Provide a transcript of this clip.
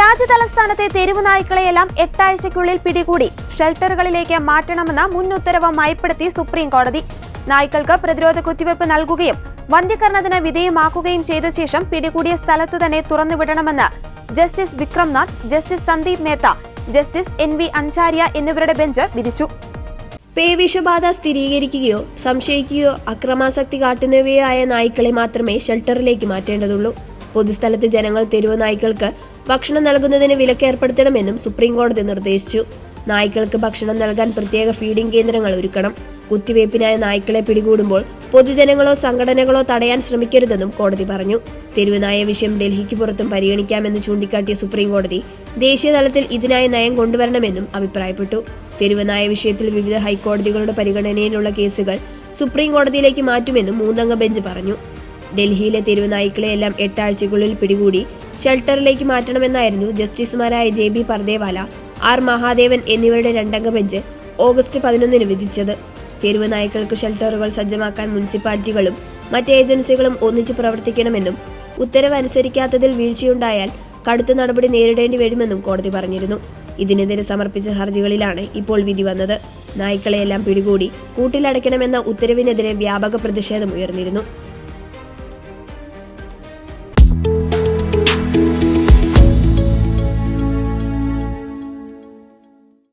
രാജ്യതലസ്ഥാനത്തെ തെരുവ് നായ്ക്കളെയെല്ലാം എട്ടാഴ്ചയ്ക്കുള്ളിൽ പിടികൂടി ഷെൽട്ടറുകളിലേക്ക് മാറ്റണമെന്ന മുൻ ഉത്തരവ് മയപ്പെടുത്തി സുപ്രീം കോടതി. നായ്ക്കൾക്ക് പ്രതിരോധ കുത്തിവയ്പ് നൽകുകയും വന്ധ്യകരണത്തിന് വിധേയമാക്കുകയും ചെയ്ത ശേഷം പിടികൂടിയ സ്ഥലത്തു തന്നെ തുറന്നുവിടണമെന്ന് justice Vikram Nath justice Sandeep Mehta justice N V Anjaria എന്നിവരുടെ ബെഞ്ച് വിധിച്ചു. പേവിഷബാധ സ്ഥിരീകരിക്കുകയോ സംശയിക്കുകയോ അക്രമാസക്തി കാട്ടുന്നവയോ ആയ നായ്ക്കളെ മാത്രമേ ഷെൽട്ടറിലേക്ക് മാറ്റേണ്ടതുള്ളൂ. പൊതുസ്ഥലത്ത് ജനങ്ങൾ തെരുവ് നായ്ക്കൾക്ക് ഭക്ഷണം നൽകുന്നതിന് വിലക്ക് ഏർപ്പെടുത്തണമെന്നും സുപ്രീം കോടതി നിർദ്ദേശിച്ചു. നായ്ക്കൾക്ക് ഭക്ഷണം നൽകാൻ പ്രത്യേക ഫീഡിംഗ് കേന്ദ്രങ്ങൾ ഒരുക്കണം. കുത്തിവയ്പ്പിനായ നായ്ക്കളെ പിടികൂടുമ്പോൾ പൊതുജനങ്ങളോ സംഘടനകളോ തടയാൻ ശ്രമിക്കരുതെന്നും കോടതി പറഞ്ഞു. തെരുവ് നായ വിഷയം ഡൽഹിക്ക് പുറത്തും പരിഗണിക്കാമെന്ന് ചൂണ്ടിക്കാട്ടിയ സുപ്രീം കോടതി ദേശീയ തലത്തിൽ ഇതിനായി നയം കൊണ്ടുവരണമെന്നും അഭിപ്രായപ്പെട്ടു. തെരുവ് നായ വിഷയത്തിൽ വിവിധ ഹൈക്കോടതികളുടെ പരിഗണനയിലുള്ള കേസുകൾ സുപ്രീം കോടതിയിലേക്ക് മാറ്റുമെന്നും മൂന്നംഗ ബെഞ്ച് പറഞ്ഞു. ഡൽഹിയിലെ തെരുവുനായ്ക്കളെയെല്ലാം എട്ടാഴ്ചയ്ക്കുള്ളിൽ പിടികൂടി ഷെൽട്ടറിലേക്ക് മാറ്റണമെന്നായിരുന്നു ജസ്റ്റിസുമാരായ J B Pardiwala R Mahadevan എന്നിവരുടെ രണ്ടംഗ ബെഞ്ച് ഓഗസ്റ്റ് പതിനൊന്നിന് വിധിച്ചത്. തെരുവുനായ്ക്കൾക്ക് ഷെൽട്ടറുകൾ സജ്ജമാക്കാൻ മുനിസിപ്പാലിറ്റികളും മറ്റ് ഏജൻസികളും ഒന്നിച്ച് പ്രവർത്തിക്കണമെന്നും ഉത്തരവ് അനുസരിക്കാത്തതിൽ വീഴ്ചയുണ്ടായാൽ കടുത്ത നടപടി നേരിടേണ്ടി വരുമെന്നും കോടതി പറഞ്ഞിരുന്നു. ഇതിനെതിരെ സമർപ്പിച്ച ഹർജികളിലാണ് ഇപ്പോൾ വിധി വന്നത്. നായ്ക്കളെയെല്ലാം പിടികൂടി കൂട്ടിലടയ്ക്കണമെന്ന ഉത്തരവിനെതിരെ വ്യാപക പ്രതിഷേധം ഉയർന്നിരുന്നു.